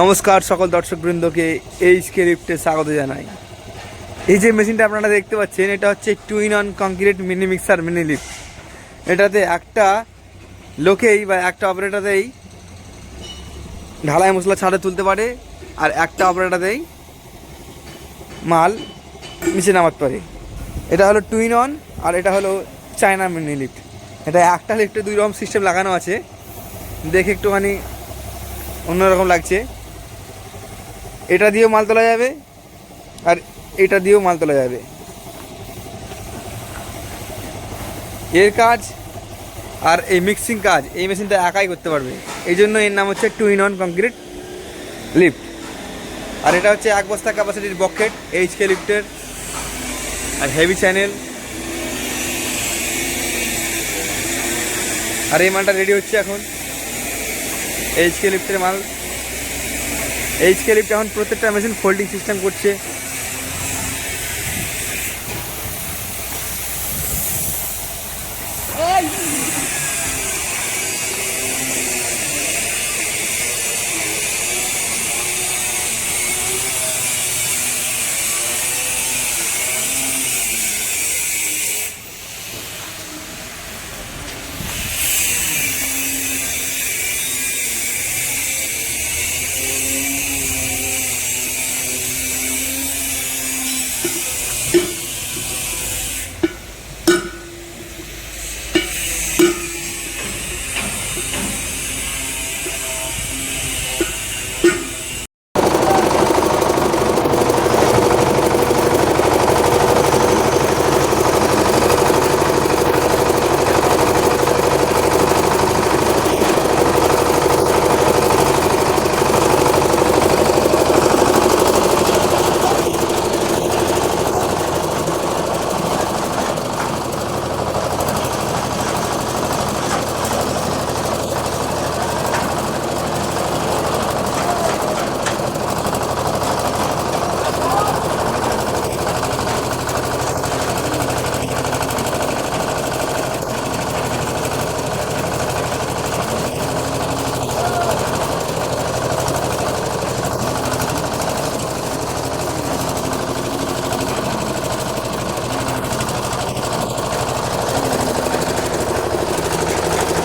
নমস্কার সকল দর্শকবৃন্দকে এই স্ক্রিপ্টে স্বাগত জানাই। এই যে মেশিনটা আপনারা দেখতে পাচ্ছেন, এটা হচ্ছে two in one concrete mini mixer mini lift এটাতে একটা লোকেই বা একটা অপারেটাতেই ঢালাই মশলা ছাড়ে তুলতে পারে আর একটা অপারেটাতেই মাল নিচে নামাতে পারে। এটা হলো টু ইন অন আর এটা হলো চায়না মিনি লিফট এটা একটা লিফটে দুই রকম সিস্টেম লাগানো আছে। দেখে একটুখানি অন্যরকম লাগছে। এটা দিয়েও মাল তোলা যাবে আর এটা দিয়েও মাল তোলা যাবে। এর কাজ আর এই মিক্সিং কাজ, এই মেশিনটা একাই করতে পারবে। এই জন্য এর নাম হচ্ছে two in one concrete lift আর এটা হচ্ছে এক বস্তা ক্যাপাসিটির বকেট এইচ কে লিফটের আর হেভি চ্যানেল আর এই মালটা রেডি হচ্ছে এখন। এইচ কে লিফটের মাল। এইচ লিফ্ট এখন প্রত্যেকটা মেশিন ফোল্ডিং সিস্টেম করছে।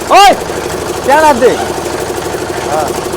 Oy! Gel hadi. Ha.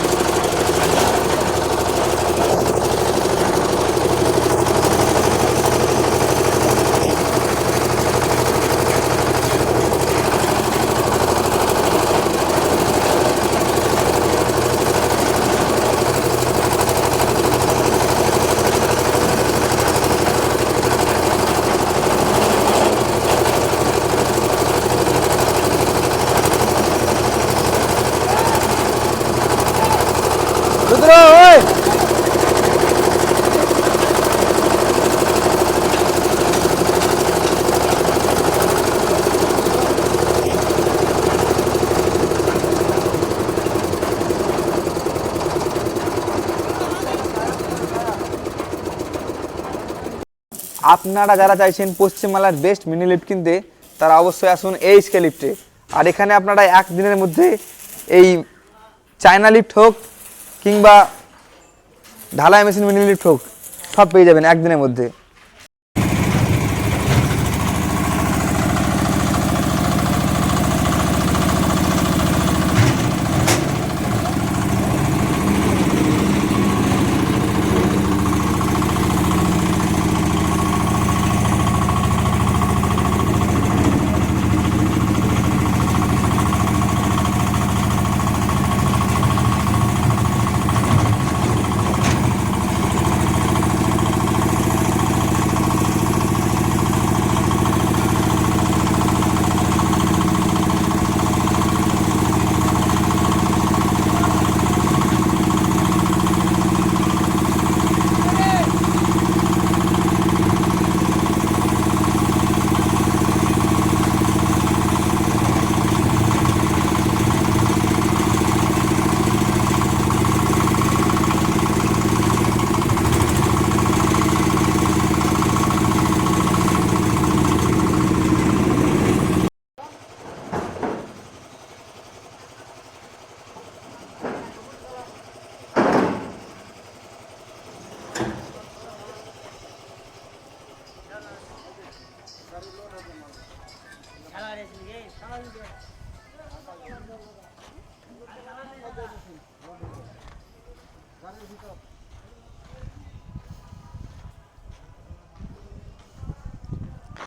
আপনারা যারা চাইছেন পশ্চিমবাংলার বেস্ট মিনি লিফ্ট কিনতে, তারা অবশ্যই আসুন এই স্কে লিফ্টে আর এখানে আপনারা একদিনের মধ্যে এই চায়না লিফ্ট হোক কিংবা ঢালাই মেশিন মিনি লিফ্ট হোক, সব পেয়ে যাবেন একদিনের মধ্যে।